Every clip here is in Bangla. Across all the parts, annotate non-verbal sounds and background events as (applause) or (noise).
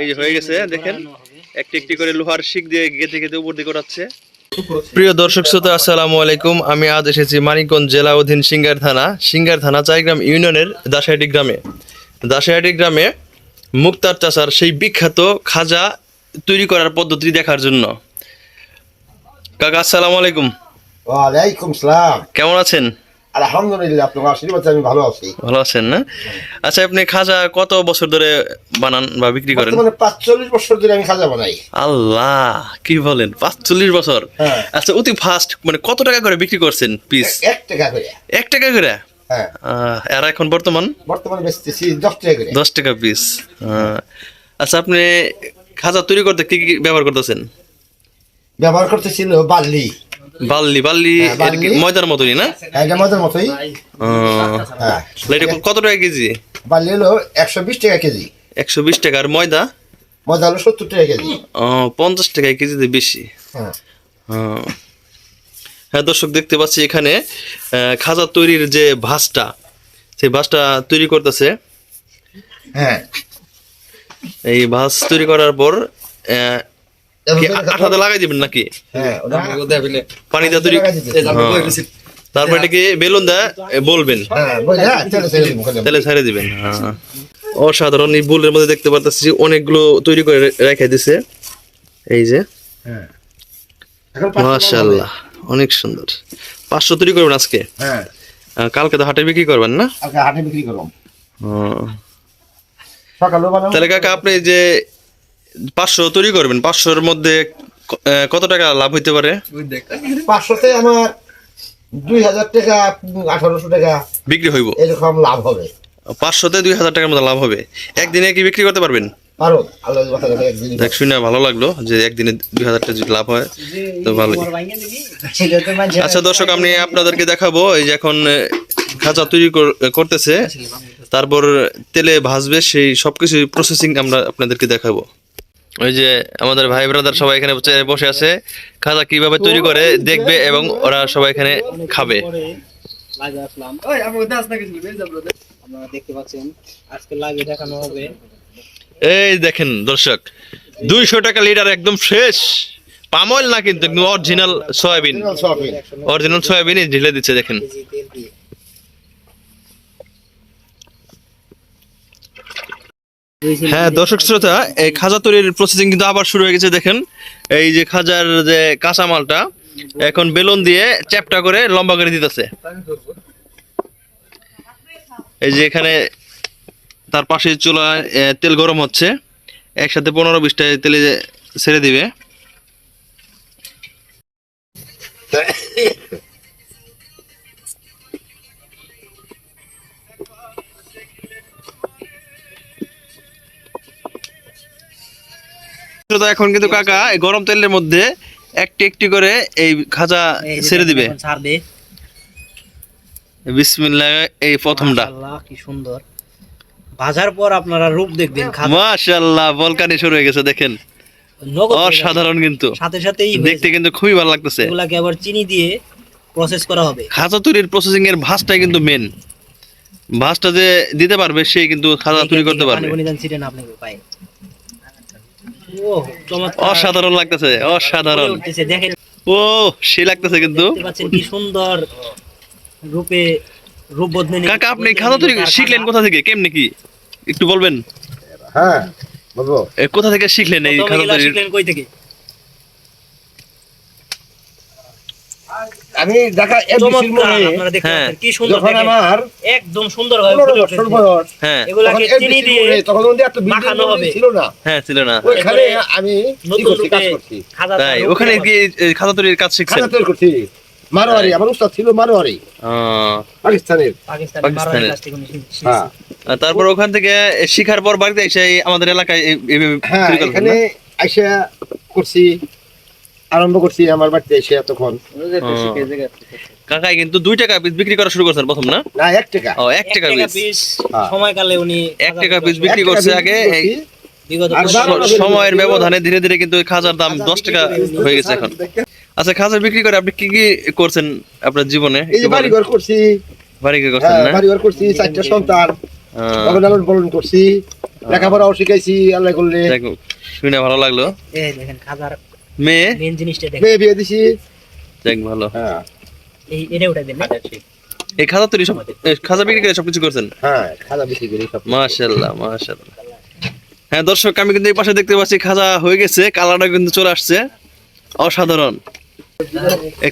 এই হয়ে গেছে দেখেন একটি একটি করে লোহার শিক দিয়ে গেঁথে গেঁথে উপর দিকে ওঠাচ্ছে প্রিয় দর্শক শ্রোতা আসসালামু আলাইকুম। আমি আজ এসেছি মানিকগঞ্জ জেলা অধীন সিঙ্গার থানা সিঙ্গার থানা চাইগ্রাম ইউনিয়নের দাসাহাটি গ্রামে। দাসাহাটি গ্রামে মুক্তার চাষার সেই বিখ্যাত খাজা তৈরি করার পদ্ধতি দেখার জন্য। কাকা আসসালামু আলাইকুম। ওয়ালাইকুম সালাম। কেমন আছেন? আলহামদুলিল্লাহ আপনার আশীর্বাদে আমি ভালো আছি। ভালো আছেন না? আচ্ছা আপনি খাজা কত বছর ধরে বানান বা বিক্রি করেন? বর্তমানে পাঁচচল্লিশ বছর ধরে আমি খাজা বানাই। আল্লাহ কি বলেন পাঁচচল্লিশ বছর? হ্যাঁ। আচ্ছা অতি ফাস্ট মানে কত টাকা করে বিক্রি করছেন পিস এক টাকা করে। এক টাকা করে? হ্যাঁ। আর এখন বর্তমান? বর্তমানে বেচতেছি দশ টাকা করে। দশ টাকা পিস আচ্ছা আপনি খাজা তৈরি করতে কি কি ব্যবহার করতেছেন? ব্যবহার করতেছিল বাল্লি বাল্লি বাল্লি হ্যাঁ, বাল্লি। ময়দার মতনই না? হ্যাঁ, এটা মজার মতোই। হ্যাঁ এটা কত টাকা কেজি? বাল্লি হলো একশো বিশ টাকা কেজি। একশো বিশ টাকা আর ময়দা? মজা হলো সত্তর টাকা কেজি। আহ, পঞ্চাশ টাকা কেজিতে বেশি। হ্যাঁ। হ্যাঁ দর্শক দেখতে পাচ্ছি এখানে খাজা তৈরির যে ভাসটা সেই ভাসটা তৈরি করতেছে। হ্যাঁ। এই ভাস তৈরি করার পর আঠাতে লাগাই দিবেন নাকি? হ্যাঁ তৈরি। হ্যাঁ। তারপর এটাকে বেলুন দা বলবেন। হ্যাঁ হ্যাঁ তাহলে ছেড়ে দিবেন হ্যাঁ। অসাধারণ এই বুলের মধ্যে দেখতে পাচ্ছি অনেকগুলো তৈরি করে রেখে দিছে। এই যে। হ্যাঁ। মাশাআল্লাহ অনেক সুন্দর। পাঁচশো তৈরি করবেন আজকে? হ্যাঁ। কালকে তো হাটে বিক্রি করবেন না? হাটে বিক্রি বানাবো তাহলে কাকা আপনি যে পাঁচশো তৈরি করবেন? পাঁচশোর মধ্যে কত টাকা লাভ হইতে পারে? পাঁচশোতে আমার দুই হাজার টাকা আঠারোশো টাকা বিক্রি হইব। এরকম লাভ হবে। পাঁচশোতে দুই হাজার টাকার মতো লাভ হবে। একদিনে কি বিক্রি করতে পারবেন? দেখ শুনে ভালো লাগল যে একদিনে দুই হাজার টাকা যদি লাভ হয় তো ভালোই আচ্ছা দর্শক আমি আপনাদেরকে দেখাবো এই যে এখন খাঁচা তৈরি কর- করতেছে। তারপর তেলে ভাজবে সেই সবকিছু প্রসেসিং আমরা আপনাদেরকে দেখাবো। ওই যে আমাদের ভাই ব্রাদার সবাই এখানে বসে- আছে। খাজা কীভাবে তৈরি করে দেখবে এবং ওরা সবাই এখানে খাবে। এই দেখেন দর্শক দুইশো টাকা লিটার একদম ফ্রেশ পামল না কিন্তু original soybean. Soybean. Original soybean ঢেলে দিচ্ছে দেখেন কেজি তেল দিয়ে হ্যাঁ দর্শক শ্রোতা, এই খাজা তৈরির প্রসেসিং কিন্তু আবার শুরু হয়ে গেছে, দেখেন। এই যে খাজার যে কাঁচামালটা, এখন বেলুন দিয়ে চ্যাপটা করে লম্বা করে দিতেছে। এই যে এখানে তার পাশে চুলা তেল গরম হচ্ছে। একসাথে পনেরো বিশটা তেলে ছেড়ে দিবে। (laughs) শ্রোতা, এখন কিন্তু কাকা এই গরম তেলের মধ্যে একটি একটি করে এই খাজা ছেড়ে দিবে। ছাড়বে বিসমিল্লাহ এই প্রথমটা। কি সুন্দর। ভাজার পর আপনারা রূপ দেখবেন মাশাআল্লাহ বলকানি শুরু হয়ে গেছে দেখেন। অসাধারণ কিন্তু। সাথে সাথেই দেখতে কিন্তু খুবই ভালো লাগতেছে। এগুলাকে আবার চিনি দিয়ে প্রসেস করা হবে। খাজা তৈরির প্রসেসিং এর কিন্তু মেন ভাসটা যে দিতে পারবে সেই কিন্তু খাজা তৈরি করতে পারবে। অসাধারণ লাগতেছে অসাধারণ। ও সে লাগতেছে কিন্তু। কি সুন্দর রূপে রূপ বদলে কাকা আপনি খাতা তৈরি শিখলেন কোথা থেকে? কেমনে কি? একটু বলবেন? হ্যাঁ বলব। কোথা থেকে শিখলেন এই খাতা তৈরি শিখলেন কই থেকে? আমি দেখতে হ্যাঁ। পাচ্ছেন কি সুন্দর যখন আমার একদম সুন্দরভাবে পনেরো ফুলে বছর উঠেছে। বয়স হ্যাঁ। এগুলাকে চিনি দিয়ে তখন একটা মাখানো হবে। ছিল না। হ্যাঁ ছিল না। ওইখানে আমি করছি কাজ করছি। তাই ওখানে হবে। কি তৈরির কাজ শিখছেন? খানা তৈরি করছি। মারোয়ারি আমার উস্তাদ ছিল মারোয়ারি। পাকিস্তানের। পাকিস্তানের। হ্যাঁ। তারপর ওখান থেকে শিখার পর বাড়িতে এসে আমাদের এলাকায় হ্যাঁ এখানে আইসা করছি। আরম্ভ করছি আমার বাড়িতে এসে তখন কাকাই কিন্তু দুই টাকা পিস বিক্রি করা শুরু করছেন প্রথম না? না এক টাকা। ও এক টাকা পিস পিস হ্যাঁ। সময়কালে উনি এক টাকা পিস বিক্রি করছে আগে সময়ের ব্যবধানে ধীরে ধীরে কিন্তু খাজার দাম দশ টাকা হয়ে গেছে এখন। আচ্ছা খাজা বিক্রি করে আপনি কি কি করছেন আপনার জীবনে? এই যে বাড়ি ঘর করছি। বাড়ি কি করছেন হ্যাঁ না? বাড়ি ঘর করছি চারটা সন্তান লালন পালন করছি লেখাপড়াও শিখাইছি আল্লাহ করলে। শুনে ভালো লাগল। এই দেখেন খাজার মেয়ে? মেন জিনিসটা দেখেন মেয়ে বিয়ে দিছি। যাক ভালো। হ্যাঁ। এই এটা উঠে দেন এই খাজা তৈরি সব খাজা বিক্রি করে সবকিছু করছেন? হ্যাঁ খাজা বেশি করি সব মাশাল্লাহ মাশাল্লাহ হ্যাঁ দর্শক আমি কিন্তু এই পাশে দেখতে পাচ্ছি খাজা হয়ে গেছে কালারটা কিন্তু চলে আসছে। অসাধারণ।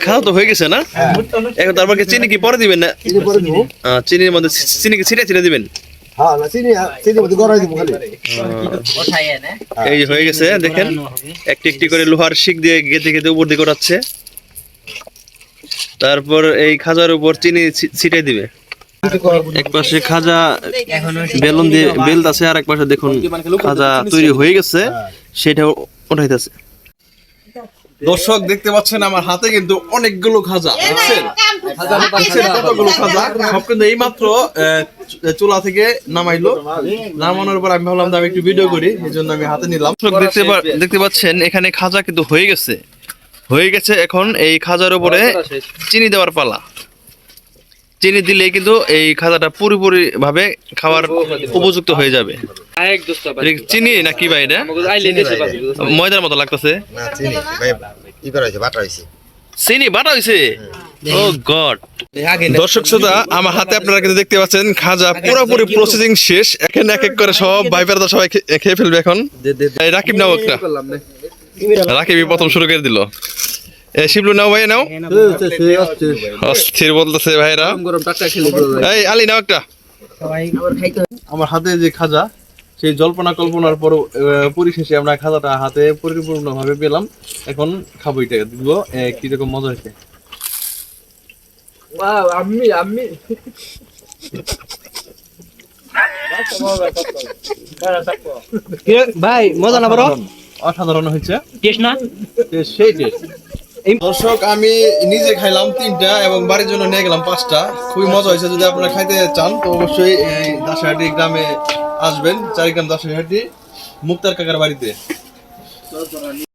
খাজা তো হয়ে গেছে না? এখন তারপর চিনি কি পরে দিবেন না? চিনি পরে দিব। আহ, চিনির মধ্যে চিনি কি ছিটে ছিটে দিবেন? হ্যাঁ দিব খালি। এই হয়ে গেছে দেখেন একটি একটি করে লোহার শিক দিয়ে গেঁথে গেঁথে উপর দিকে ওঠাচ্ছে তারপর এই খাজার উপর চিনি ছি- ছিটাই দিবে। এক পাশে খাজা বেলুন দিয়ে বেল্ট আছে আর এক পাশে দেখুন খাজা তৈরি হয়ে গেছে সেটা উঠাইতেছে দর্শক দেখতে পাচ্ছেন আমার হাতে কিন্তু অনেকগুলো খাজা দেখছেন কতগুলো খাজা সব কিন্তু এই মাত্র চুলা থেকে নামাইলো। নামানোর পর আমি ভাবলাম যে আমি একটু ভিডিও করি এই জন্য আমি হাতে নিলাম। দর্শক দেখতে পা- দেখতে পাচ্ছেন এখানে খাজা কিন্তু হয়ে গেছে। হয়ে গেছে এখন এই খাজার উপরে চিনি দেওয়ার পালা। চিনি দিলেই কিন্তু এই খাজাটা পুরোপুরি ভাবে খাওয়ার উপযুক্ত হয়ে যাবে। চিনি না কি ভাই এটা? ময়দার মতো লাগতেছে। চিনি বাটা হয়েছে চিনি বাটা হয়েছে? Oh God. দর্শক শ্রোতা আমার হাতে আপনারা কিন্তু দেখতে পাচ্ছেন খাজা পুরোপুরি প্রসেসিং শেষ। এখানে এক এক করে সব ভাই বেড়াদা সবাই খেয়ে ফেলবে এখন। রাকিব নাও একটা। রাকিবই প্রথম শুরু করে দিল। এ শিবলু নাও ভাই নাও। অস্থির বলতেছে ভাইরা। এই আলি নাও একটা। সবাই আবার খাইতে আমার হাতে যে খাজা সেই জল্পনা কল্পনার পর পরিশেষে আমরা খাজাটা হাতে পরিপূর্ণ ভাবে পেলাম। এখন খাব এটা দিব কীরকম মজা হয়েছে। ভাই মজা না বড়? অসাধারণ হয়েছে। টেস্ট না? সেই টেস্ট। দর্শক আমি নিজে খাইলাম তিনটা এবং বাড়ির জন্য নিয়ে গেলাম পাঁচটা। খুবই মজা হয়েছে যদি আপনারা খাইতে চান তো অবশ্যই এই দাসহাটি গ্রামে আসবেন চারিগ্রাম দাসহাটি মুক্তার কাকার বাড়িতে।